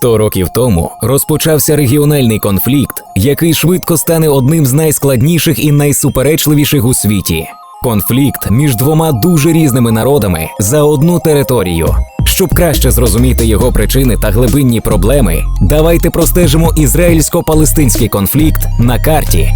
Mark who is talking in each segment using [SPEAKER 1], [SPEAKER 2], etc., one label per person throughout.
[SPEAKER 1] Сто років тому розпочався регіональний конфлікт, який швидко стане одним з найскладніших і найсуперечливіших у світі. Конфлікт між двома дуже різними народами за одну територію. Щоб краще зрозуміти його причини та глибинні проблеми, давайте простежимо ізраїльсько-палестинський конфлікт на карті.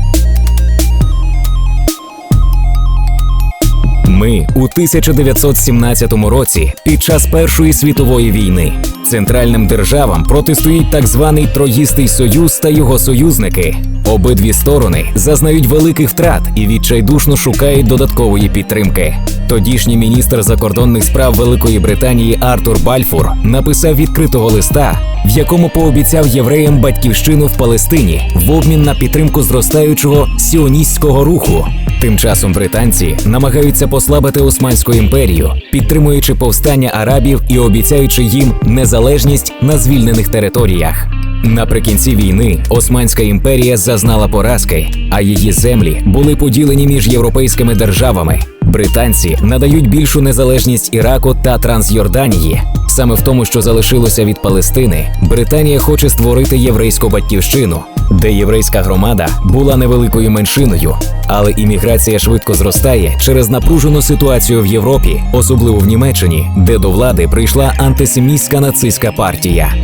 [SPEAKER 1] Ми у 1917 році під час Першої світової війни. Центральним державам протистоїть так званий Троїстий Союз та його союзники. Обидві сторони зазнають великих втрат і відчайдушно шукають додаткової підтримки. Тодішній міністр закордонних справ Великої Британії Артур Бальфур написав відкритого листа, в якому пообіцяв євреям батьківщину в Палестині в обмін на підтримку зростаючого сіоністського руху. Тим часом британці намагаються послабити Османську імперію, підтримуючи повстання арабів і обіцяючи їм незалежність на звільнених територіях. Наприкінці війни Османська імперія зазнала поразки, а її землі були поділені між європейськими державами. Британці надають більшу незалежність Іраку та Трансйорданії. Саме в тому, що залишилося від Палестини, Британія хоче створити єврейську батьківщину, де єврейська громада була невеликою меншиною, але імміграція швидко зростає через напружену ситуацію в Європі, особливо в Німеччині, де до влади прийшла антисемітська нацистська партія.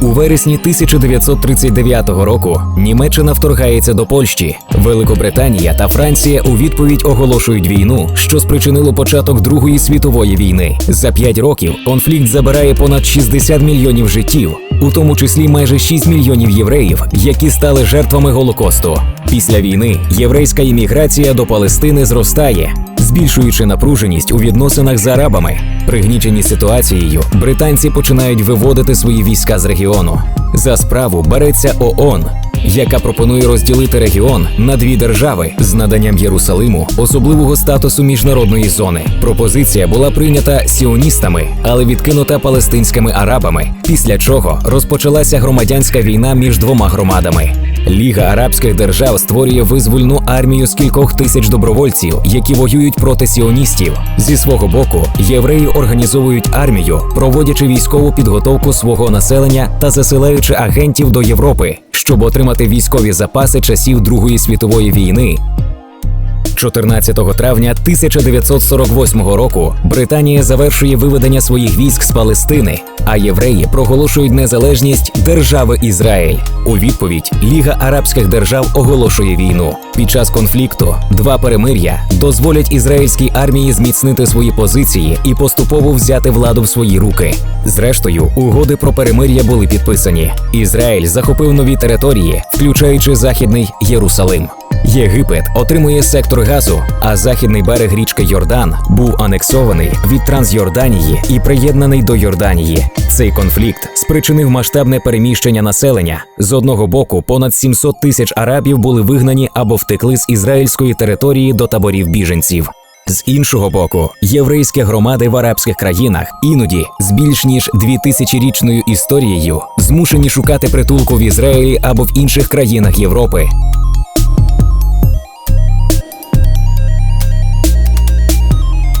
[SPEAKER 1] У вересні 1939 року Німеччина вторгається до Польщі. Великобританія та Франція у відповідь оголошують війну, що спричинило початок Другої світової війни. За п'ять років конфлікт забирає понад 60 мільйонів життів, у тому числі майже 6 мільйонів євреїв, які стали жертвами Голокосту. Після війни єврейська імміграція до Палестини зростає, збільшуючи напруженість у відносинах з арабами. Пригнічені ситуацією, британці починають виводити свої війська з регіону. За справу береться ООН, яка пропонує розділити регіон на дві держави з наданням Єрусалиму особливого статусу міжнародної зони. Пропозиція була прийнята сіоністами, але відкинута палестинськими арабами. Після чого розпочалася громадянська війна між двома громадами. Ліга арабських держав створює визвольну армію з кількох тисяч добровольців, які воюють проти сіоністів. Зі свого боку, євреї організовують армію, проводячи військову підготовку свого населення та засилаючи агентів до Європи, щоб отримати військові запаси часів Другої світової війни. 14 травня 1948 року Британія завершує виведення своїх військ з Палестини, а євреї проголошують незалежність держави Ізраїль. У відповідь Ліга арабських держав оголошує війну. Під час конфлікту два перемир'я дозволять ізраїльській армії зміцнити свої позиції і поступово взяти владу в свої руки. Зрештою, угоди про перемир'я були підписані. Ізраїль захопив нові території, включаючи західний Єрусалим. Єгипет отримує сектор газу, а західний берег річки Йордан був анексований від Трансйорданії і приєднаний до Йорданії. Цей конфлікт спричинив масштабне переміщення населення. З одного боку, понад 700 тисяч арабів були вигнані або втекли з ізраїльської території до таборів біженців. З іншого боку, єврейські громади в арабських країнах іноді з більш ніж 2000-річною історією змушені шукати притулку в Ізраїлі або в інших країнах Європи.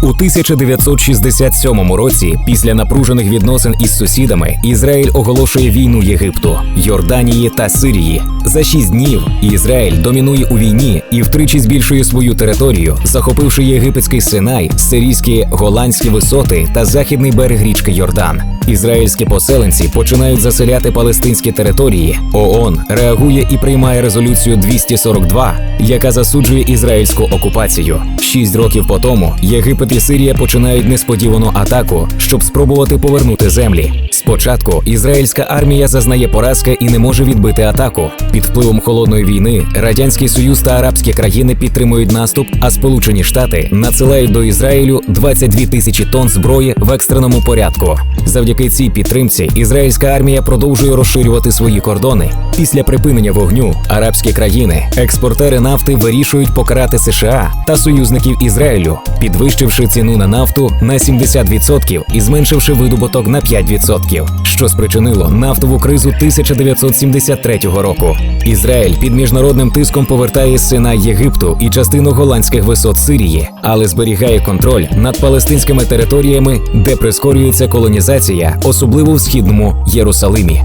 [SPEAKER 1] У 1967 році, після напружених відносин із сусідами, Ізраїль оголошує війну Єгипту, Йорданії та Сирії. За шість днів Ізраїль домінує у війні і втричі збільшує свою територію, захопивши єгипетський Синай, сирійські голландські висоти та західний берег річки Йордан. Ізраїльські поселенці починають заселяти палестинські території. ООН реагує і приймає резолюцію 242, яка засуджує ізраїльську окупацію. Шість років по тому Єгипет і Сирія починають несподівану атаку, щоб спробувати повернути землі. Спочатку ізраїльська армія зазнає поразки і не може відбити атаку. Під впливом холодної війни радянський союз та арабські країни підтримують наступ, а Сполучені Штати надсилають до Ізраїлю 22 тисячі тонн зброї в екстреному порядку. Завдяки цій підтримці ізраїльська армія продовжує розширювати свої кордони. Після припинення вогню арабські країни, експортери нафти вирішують покарати США та союзників Ізраїлю, підвищивши ціну на нафту на 70% і зменшивши видобуток на 5%, що спричинило нафтову кризу 1973 року. Ізраїль під міжнародним тиском повертає сина Єгипту і частину голландських висот Сирії, але зберігає контроль над палестинськими територіями, де прискорюється колонізація, особливо в східному Єрусалимі.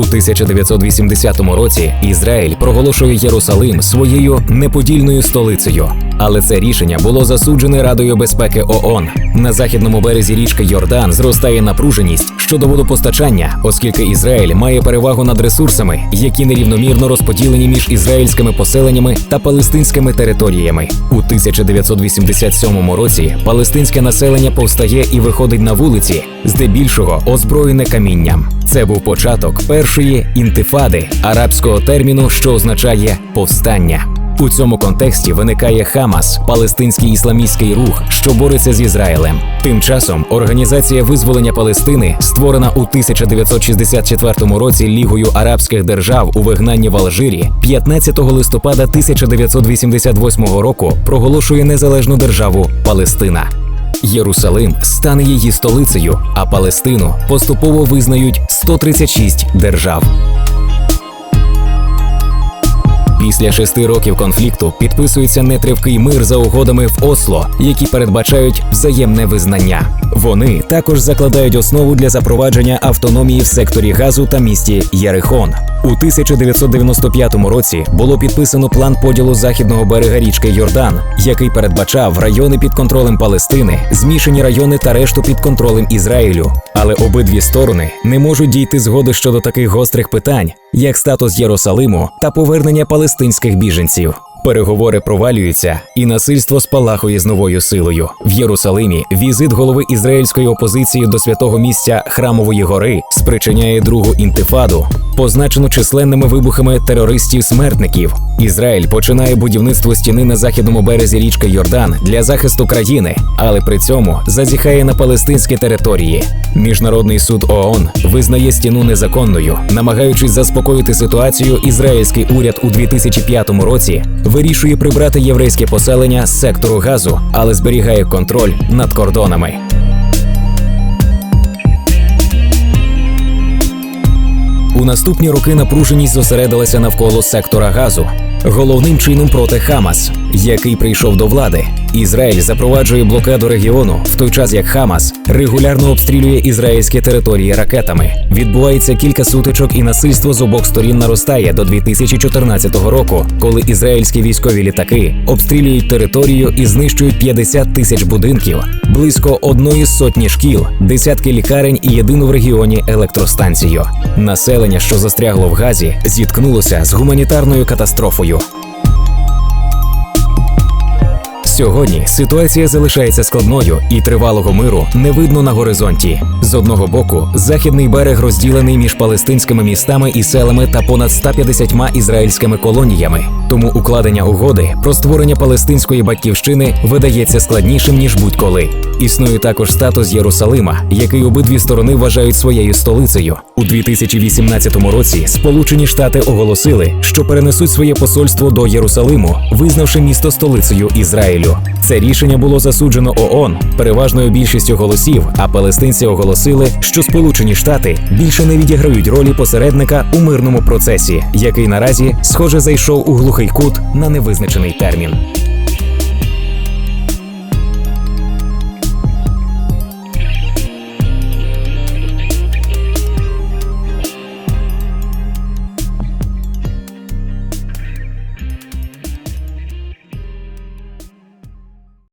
[SPEAKER 1] У 1980 році Ізраїль проголошує Єрусалим своєю неподільною столицею. Але це рішення було засуджене Радою безпеки ООН. На західному березі річки Йордан зростає напруженість щодо водопостачання, оскільки Ізраїль має перевагу над ресурсами, які нерівномірно розподілені між ізраїльськими поселеннями та палестинськими територіями. У 1987 році палестинське населення повстає і виходить на вулиці, здебільшого озброєне камінням. Це був початок першої інтифади арабського терміну, що означає повстання. У цьому контексті виникає Хамас, палестинський ісламістський рух, що бореться з Ізраїлем. Тим часом організація визволення Палестини, створена у 1964 році Лігою арабських держав у вигнанні в Алжирі, 15 листопада 1988 року проголошує незалежну державу Палестина. Єрусалим стане її столицею, а Палестину поступово визнають 136 держав. Після шести років конфлікту підписується нетривкий мир за угодами в Осло, які передбачають взаємне визнання. Вони також закладають основу для запровадження автономії в секторі газу та місті Єрихон. У 1995 році було підписано план поділу західного берега річки Йордан, який передбачав райони під контролем Палестини, змішані райони та решту під контролем Ізраїлю. Але обидві сторони не можуть дійти згоди щодо таких гострих питань, як статус Єрусалиму та повернення палестинських біженців. Переговори провалюються, і насильство спалахує з новою силою. В Єрусалимі візит голови ізраїльської опозиції до святого місця Храмової гори спричиняє другу інтифаду, позначену численними вибухами терористів-смертників. Ізраїль починає будівництво стіни на західному березі річки Йордан для захисту країни, але при цьому зазіхає на палестинські території. Міжнародний суд ООН визнає стіну незаконною, намагаючись заспокоїти ситуацію. Ізраїльський уряд у 2005 році вирішує прибрати єврейське поселення з сектору газу, але зберігає контроль над кордонами. Наступні роки напруженість зосередилася навколо сектора газу, головним чином проти Хамас, який прийшов до влади. Ізраїль запроваджує блокаду регіону, в той час як Хамас регулярно обстрілює ізраїльські території ракетами. Відбувається кілька сутичок, і насильство з обох сторін наростає до 2014 року, коли ізраїльські військові літаки обстрілюють територію і знищують 50 тисяч будинків, близько одної сотні шкіл, десятки лікарень і єдину в регіоні електростанцію. Населення, що застрягло в газі, зіткнулося з гуманітарною катастрофою. Сьогодні ситуація залишається складною і тривалого миру не видно на горизонті. З одного боку, західний берег розділений між палестинськими містами і селами та понад 150 ізраїльськими колоніями. Тому укладення угоди про створення палестинської батьківщини видається складнішим ніж будь-коли. Існує також статус Єрусалима, який обидві сторони вважають своєю столицею. У 2018 році Сполучені Штати оголосили, що перенесуть своє посольство до Єрусалиму, визнавши місто столицею Ізраїлю. Це рішення було засуджено ООН переважною більшістю голосів, а палестинці оголосили, що Сполучені Штати більше не відіграють ролі посередника у мирному процесі, який наразі схоже зайшов у глухий кут на невизначений термін.